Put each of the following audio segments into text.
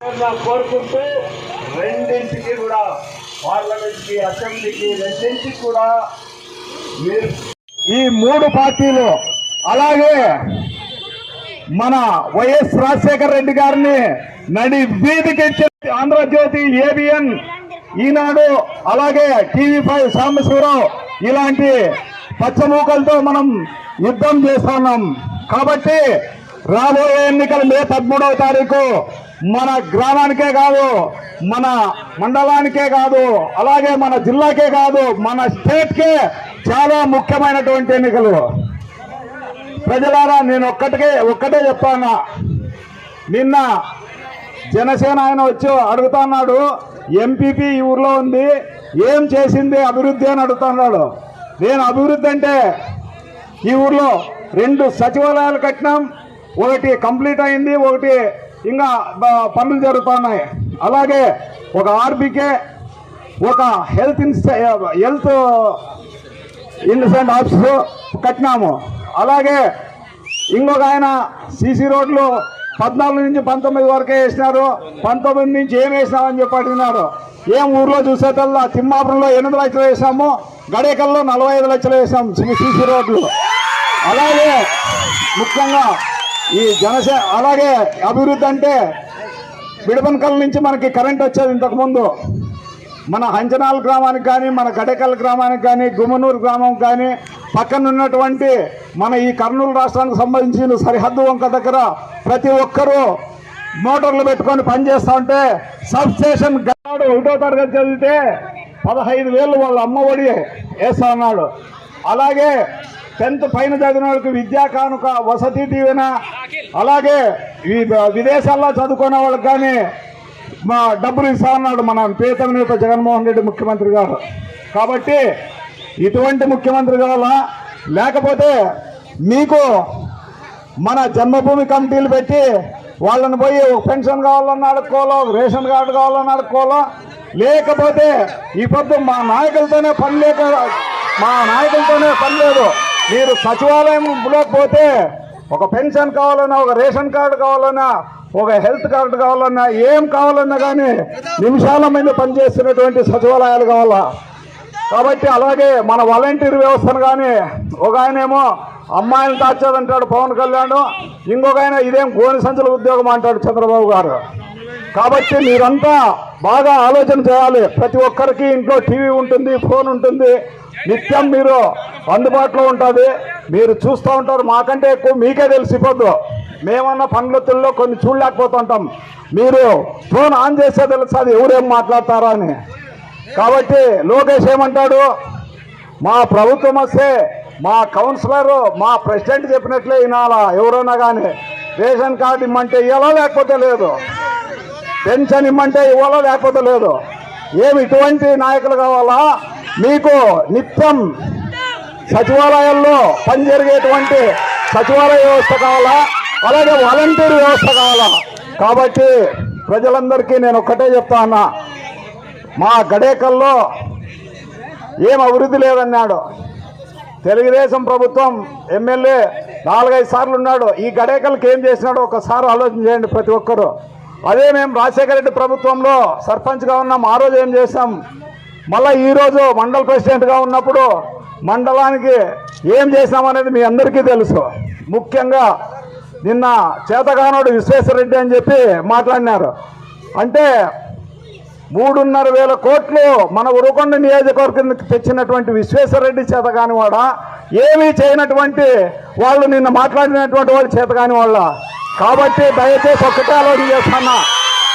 కోరుకుంటూ రెండింటికి కూడా పార్లమెంట్కి అసెంబ్లీకి రెండింటికి కూడా మీరు ఈ మూడు పార్టీలు అలాగే మన వైఎస్ రాజశేఖర రెడ్డి గారిని నడి వీధికి ఆంధ్రజ్యోతి ఏబిఎన్ ఈనాడు అలాగే టీవీ ఫైవ్ సాంబశివరావు ఇలాంటి పచ్చమూకలతో మనం యుద్ధం చేస్తున్నాం. కాబట్టి రాబోయే ఎన్నికలు మే పదమూడవ తారీఖు మన గ్రామానికే కాదు మన మండలానికే కాదు అలాగే మన జిల్లాకే కాదు మన స్టేట్కే చాలా ముఖ్యమైనటువంటి ఎన్నికలు. ప్రజలారా నేను ఒక్కటికే ఒక్కటే చెప్తాను. నిన్న జనసేన ఆయన వచ్చి అడుగుతున్నాడు ఎంపీపీ ఈ ఊర్లో ఉంది ఏం చేసింది అభివృద్ధి అని అడుగుతున్నాడు. నేను అభివృద్ధి అంటే ఈ ఊర్లో రెండు సచివాలయాలు కట్టినాం ఒకటి కంప్లీట్ అయింది ఒకటి ఇంకా పనులు జరుగుతున్నాయి. అలాగే ఒక ఆర్బీకే ఒక హెల్త్ ఇన్స్ట హెల్త్ ఇన్సెంట్ ఆఫీసు కట్టినాము. అలాగే ఇంకొక ఆయన సీసీ రోడ్లు పద్నాలుగు నుంచి పంతొమ్మిది వరకే వేసినారు. పంతొమ్మిది నుంచి ఏం వేసినామని చెప్పి అడిగినారు. ఏం ఊర్లో చూసేటల్లా తిమ్మాపురంలో ఎనిమిది లక్షలు వేసాము గడేకల్లో నలభై ఐదు లక్షలు వేసాము సీసీ రోడ్లు. అలాగే ముఖ్యంగా ఈ జనసే అలాగే అభివృద్ధి అంటే బిడపనకల్ నుంచి మనకి కరెంట్ వచ్చేది ఇంతకుముందు. మన హంచనాల గ్రామానికి కానీ మన గడకల్ గ్రామానికి కానీ గుమ్మనూరు గ్రామం కానీ పక్కన ఉన్నటువంటి మన ఈ కర్నూలు రాష్ట్రానికి సంబంధించిన సరిహద్దు వంక దగ్గర ప్రతి ఒక్కరూ మోటార్లు పెట్టుకొని పనిచేస్తూ ఉంటే సబ్ స్టేషన్ గడాడు ఒకటో తరగతి చదివితే పదహైదు వేలు వాళ్ళ అమ్మ ఒడి వేస్తా ఉన్నాడు. అలాగే టెన్త్ పైన చదివిన వాళ్ళకి విద్యా కానుక వసతి దీవెన అలాగే ఈ విదేశాల్లో చదువుకునే వాళ్ళకి కానీ మా డబ్బులు ఇస్తా ఉన్నాడు మన ప్రీతం నేత జగన్మోహన్ రెడ్డి ముఖ్యమంత్రి గారు. కాబట్టి ఇటువంటి ముఖ్యమంత్రి కావాలా లేకపోతే మీకు మన జన్మభూమి కమిటీలు పెట్టి వాళ్ళని పోయి పెన్షన్ కావాలని అడుక్కోలో రేషన్ కార్డు కావాలని అడుక్కోలో లేకపోతే ఈ పొద్దు మా నాయకులతోనే పని లేక మా నాయకులతోనే పని లేదు. మీరు సచివాలయంలో పోతే ఒక పెన్షన్ కావాలన్నా ఒక రేషన్ కార్డు కావాలన్నా ఒక హెల్త్ కార్డు కావాలన్నా ఏం కావాలన్నా కానీ నిమిషాల మీద పనిచేస్తున్నటువంటి సచివాలయాలు కావాలా? కాబట్టి అలాగే మన వాలంటీర్ వ్యవస్థను కానీ ఒక ఆయనేమో అమ్మాయిని తాచేదంటాడు పవన్ కళ్యాణ్ ఇంకొక ఆయన ఇదేం గోని సంచుల ఉద్యోగం అంటాడు చంద్రబాబు గారు. కాబట్టి మీరంతా బాగా ఆలోచన చేయాలి. ప్రతి ఒక్కరికి ఇంట్లో టీవీ ఉంటుంది ఫోన్ ఉంటుంది. నిత్యం మీరు అందుబాటులో ఉంటుంది. మీరు చూస్తూ ఉంటారు. మాకంటే ఎక్కువ మీకే తెలిసిపోద్దు మేమన్నా పండ్లతుల్లో కొన్ని చూడలేకపోతుంటాం మీరు ఫోన్ ఆన్ చేస్తే తెలుస్తుంది ఎవరేం మాట్లాడతారా అని. కాబట్టి లోకేష్ ఏమంటాడు? మా ప్రభుత్వం వస్తే మా కౌన్సిలర్ మా ప్రెసిడెంట్ చెప్పినట్లే వినాలా ఎవరైనా కానీ రేషన్ కార్డు ఇమ్మంటే ఇవ్వాలా లేకపోతే లేదు? పెన్షన్ ఇమ్మంటే ఇవ్వాలో లేకపోతే లేదు? ఏమి ఇటువంటి నాయకులు కావాలా? మీకు నిత్యం సచివాలయాల్లో పని జరిగేటువంటి సచివాలయ వ్యవస్థ కావాలా? అలాగే వాలంటీర్ వ్యవస్థ కావాలా? కాబట్టి ప్రజలందరికీ నేను ఒక్కటే చెప్తా అన్నా. మా గడేకల్లో ఏం అభివృద్ధి లేదన్నాడు. తెలుగుదేశం ప్రభుత్వం ఎమ్మెల్యే నాలుగైదు సార్లు ఉన్నాడు ఈ గడేకల్కి ఏం చేసినాడో ఒకసారి ఆలోచన చేయండి ప్రతి ఒక్కరూ. అదే మేము రాజశేఖర రెడ్డి ప్రభుత్వంలో సర్పంచ్గా ఉన్నాం. ఆ రోజు ఏం చేసాం మళ్ళీ ఈరోజు మండల ప్రెసిడెంట్గా ఉన్నప్పుడు మండలానికి ఏం చేసామనేది మీ అందరికీ తెలుసు. ముఖ్యంగా నిన్న చేతగానోడు విశ్వేశ్వరరెడ్డి అని చెప్పి మాట్లాడినారు. అంటే మూడున్నర వేల కోట్లు మన ఉరకొండ నియోజకవర్గం తెచ్చినటువంటి విశ్వేశ్వరరెడ్డి చేత కాని వాడ ఏమీ చేయనటువంటి వాళ్ళు నిన్న మాట్లాడినటువంటి వాళ్ళు చేతగాని వాళ్ళ కాబట్టి దయచేసి ఒక్కటే ఆలోచన చేస్తున్నా.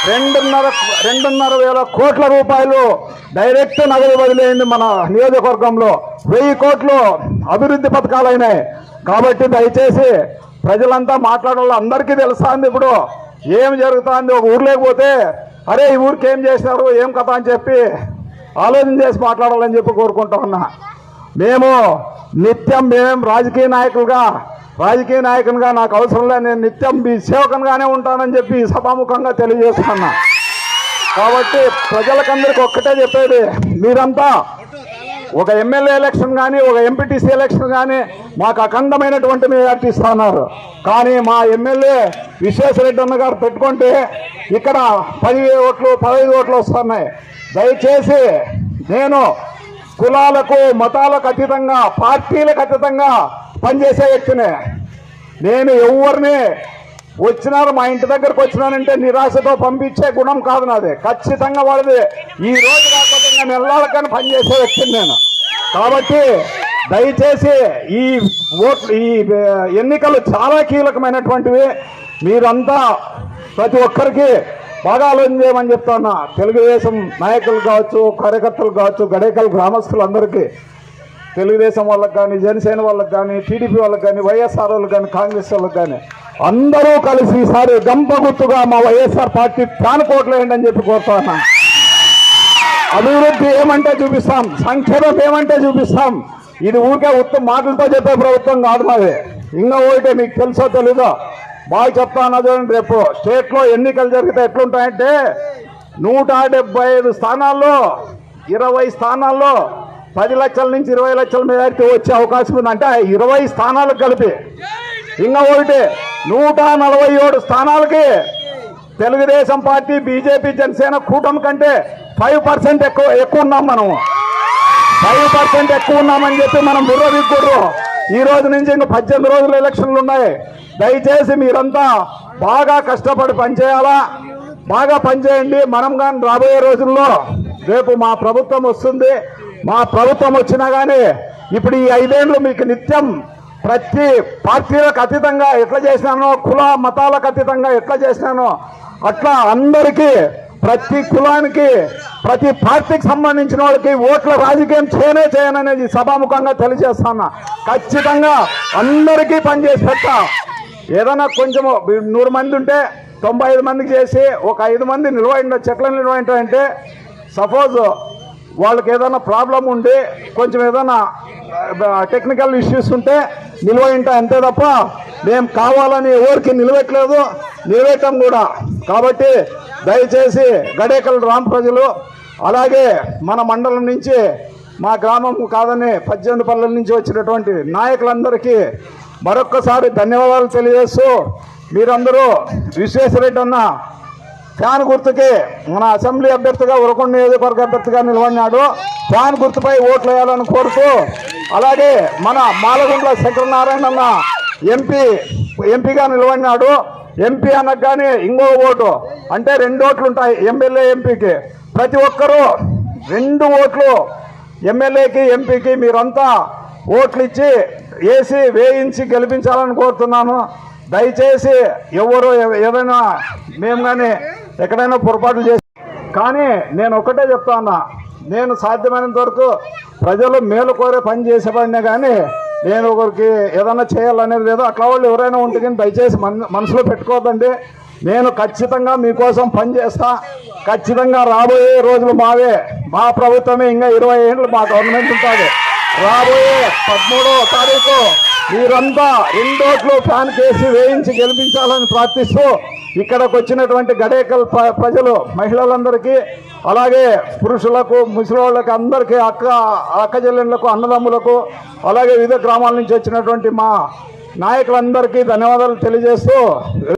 రెండున్నర రెండున్నర వేల కోట్ల రూపాయలు డైరెక్ట్ నగదు బదిలైంది మన నియోజకవర్గంలో. వెయ్యి కోట్లు అభివృద్ధి పథకాలైనాయి కాబట్టి దయచేసి ప్రజలంతా మాట్లాడాలి. అందరికీ తెలుస్తుంది ఇప్పుడు ఏం జరుగుతుంది? ఒక ఊర్లోకి పోతే అరే ఈ ఊరికి ఏం చేసినారు? ఏం కథ అని చెప్పి ఆలోచన చేసి మాట్లాడాలని చెప్పి కోరుకుంటా ఉన్నా. మేము నిత్యం మేము రాజకీయ నాయకులుగా రాజకీయ నాయకునిగా నాకు అవసరం లేదు నేను నిత్యం మీ సేవకునిగానే ఉంటానని చెప్పి సభాముఖంగా తెలియజేస్తున్నా. కాబట్టి ప్రజలకందరికీ ఒక్కటే చెప్పేది మీరంతా ఒక ఎమ్మెల్యే ఎలక్షన్ కానీ ఒక ఎంపీటీసీ ఎలక్షన్ కానీ మాకు అఖండమైనటువంటి మెజార్టీ ఇస్తున్నారు. కానీ మా ఎమ్మెల్యే విశ్వేశ్వరరెడ్డి అన్న గారు పెట్టుకుంటే ఇక్కడ పదివేలు ఓట్లు పదహైదు ఓట్లు వస్తున్నాయి. దయచేసి నేను కులాలకు మతాలకు అతీతంగా పార్టీలకు అతీతంగా పనిచేసే వ్యక్తినే నేను ఎవరిని వచ్చినారు మా ఇంటి దగ్గరకు వచ్చినానంటే నిరాశతో పంపించే గుణం కాదు నాది. ఖచ్చితంగా వాళ్ళది ఈ రోజు కాకపోతే నేను వెళ్ళాలకని పనిచేసే వ్యక్తిని నేను. కాబట్టి దయచేసి ఈ ఓట్లు ఈ ఎన్నికలు చాలా కీలకమైనటువంటివి. మీరంతా ప్రతి ఒక్కరికి బాగా ఆలోచన చేయమని చెప్తున్నా. తెలుగుదేశం నాయకులు కావచ్చు కార్యకర్తలు కావచ్చు గడేకల్ గ్రామస్తులందరికీ తెలుగుదేశం వాళ్ళకి కానీ జనసేన వాళ్ళకి కానీ టీడీపీ వాళ్ళకి కానీ వైఎస్ఆర్ వాళ్ళకి కానీ కాంగ్రెస్ వాళ్ళకి కానీ అందరూ కలిసి ఈసారి గంప గుర్తుగా మా వైఎస్ఆర్ పార్టీ ఫ్యాన్ కోట్లేయండి అని చెప్పి కోరుతా ఉన్నా అభివృద్ధి ఏమంటే చూపిస్తాం సంక్షేమం ఏమంటే చూపిస్తాం. ఇది ఊరికే ఉత్తమ మాటలతో చెప్పే ప్రభుత్వం కాదు మాది. ఇంకా ఒకటి మీకు తెలుసో తెలీదో బాగా చెప్తా చూడండి రేపు? స్టేట్లో ఎన్నికలు జరిగితే ఎట్లుంటాయంటే నూట డెబ్బై ఐదు స్థానాల్లో ఇరవై స్థానాల్లో పది లక్షల నుంచి ఇరవై లక్షల మెజారిటీ వచ్చే అవకాశం ఉందంటే ఇరవై స్థానాలకు కలిపి. ఇంకా ఒకటి నూట నలభై ఏడు స్థానాలకి తెలుగుదేశం పార్టీ బీజేపీ జనసేన కూటమి కంటే ఫైవ్ పర్సెంట్ ఎక్కువ ఎక్కువ ఉన్నాం మనం. ఫైవ్ పర్సెంట్ ఎక్కువ ఉన్నామని చెప్పి మనం బుర్ర దిక్కుర్రు ఈ రోజు నుంచి ఇంక పద్దెనిమిది రోజులు ఎలక్షన్లు ఉన్నాయి. దయచేసి మీరంతా బాగా కష్టపడి పనిచేయాలా? బాగా పనిచేయండి. మనం కానీ రాబోయే రోజుల్లో రేపు మా ప్రభుత్వం వస్తుంది. మా ప్రభుత్వం వచ్చినా కానీ ఇప్పుడు ఈ ఐదేళ్ళు మీకు నిత్యం ప్రతి పార్టీలకు అతీతంగా ఎట్లా చేసినానో కుల మతాలకు అతీతంగా ఎట్లా చేసినానో అట్లా అందరికీ ప్రతి కులానికి ప్రతి పార్టీకి సంబంధించిన వాళ్ళకి ఓట్ల రాజకీయం చేయనే చేయననేది సభాముఖంగా తెలియజేస్తాను ఖచ్చితంగా అందరికీ పనిచేసి పెట్టా ఏదైనా కొంచెం నూరు మంది ఉంటే తొంభై ఐదు మందికి చేసి ఒక ఐదు మంది నిలవండి చెట్ల నిలవండి అంటే సపోజ్ వాళ్ళకి ఏదైనా ప్రాబ్లం ఉండి కొంచెం ఏదైనా టెక్నికల్ ఇష్యూస్ ఉంటే నిలవంట అంతే తప్ప మేము కావాలని ఎవరికి నిలవట్లేదు నిలవేయటం కూడా. కాబట్టి దయచేసి గడేకల్ రామ్ ప్రజలు అలాగే మన మండలం నుంచి మా గ్రామం కాదని పద్దెనిమిది పల్లెల నుంచి వచ్చినటువంటి నాయకులందరికీ మరొక్కసారి ధన్యవాదాలు తెలియజేస్తూ మీరందరూ విశ్వేశ్వరరెడ్డి అన్న ఫ్యాన్ గుర్తుకి మన అసెంబ్లీ అభ్యర్థిగా ఉరకొండ నియోజకవర్గ అభ్యర్థిగా నిలబడినాడు. ఫ్యాన్ గుర్తుపై ఓట్లు వేయాలని కోరుతూ అలాగే మన మాలగుండ్ల శంకరనారాయణ అన్న ఎంపీ ఎంపీగా నిలబడినాడు. ఎంపీ అన్నకు కానీ ఇంకో ఓటు. అంటే రెండు ఓట్లు ఉంటాయి ఎమ్మెల్యే ఎంపీకి. ప్రతి ఒక్కరూ రెండు ఓట్లు ఎమ్మెల్యేకి ఎంపీకి మీరంతా ఓట్లు ఇచ్చి వేసి వేయించి గెలిపించాలని కోరుతున్నాను. దయచేసి ఎవరు ఏదైనా మేము కానీ ఎక్కడైనా పొరపాట్లు చేసి కానీ నేను ఒకటే చెప్తా నేను సాధ్యమైనంత వరకు ప్రజలు మేలు కోరే పని చేసేవాడినే కానీ నేను ఒకరికి ఏదైనా చేయాలనేది లేదు. అట్లా వాళ్ళు ఎవరైనా ఉంటే కానీ దయచేసి మన మనసులో పెట్టుకోవద్దండి. నేను ఖచ్చితంగా మీకోసం పని చేస్తా. ఖచ్చితంగా రాబోయే రోజులు మావే. మా ప్రభుత్వమే ఇంకా ఇరవై ఏళ్ళు మా గవర్నమెంట్ ఉంటుంది. రాబోయే పదమూడో తారీఖు మీరంతా రెండోట్లు ఫ్యాన్ కేసి వేయించి గెలిపించాలని ప్రార్థిస్తూ ఇక్కడకు వచ్చినటువంటి గడేకల్ ప్ర- ప్రజలు మహిళలందరికీ అలాగే పురుషులకు ముసలివాళ్ళకి అందరికీ అక్క అక్క చెల్లెళ్ళకు అన్నదమ్ములకు అలాగే వివిధ గ్రామాల నుంచి వచ్చినటువంటి మా నాయకులందరికీ ధన్యవాదాలు తెలియజేస్తూ